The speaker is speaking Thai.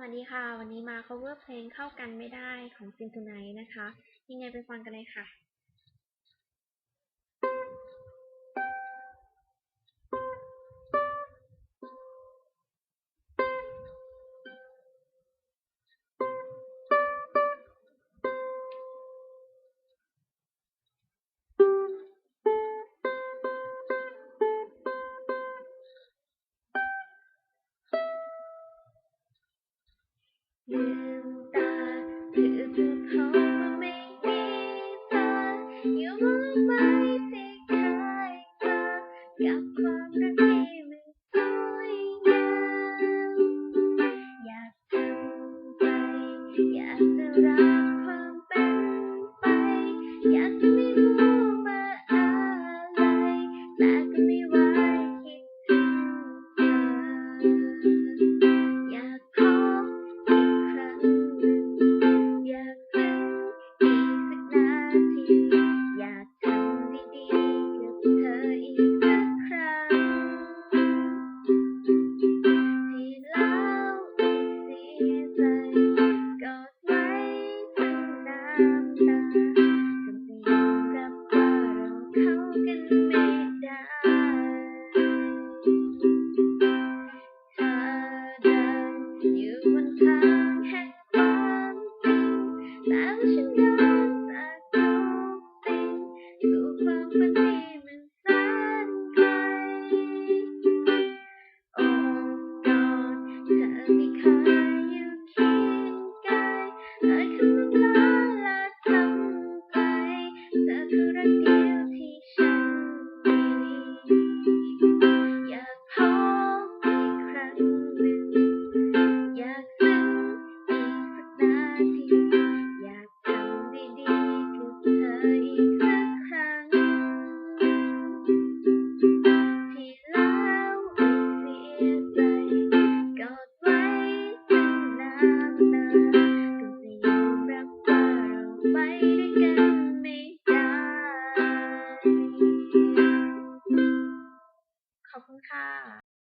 วัสดีค่ะ วันนี้มา cover เพลงเข้ากันไม่ได้ของซินทูไนนะคะ ยังไงไปฟังกันเลยค่ะ ลืมตาหรือจะพบว่าไม่มีเธอยู่รู้ไที่เคยกับควา ค่ะ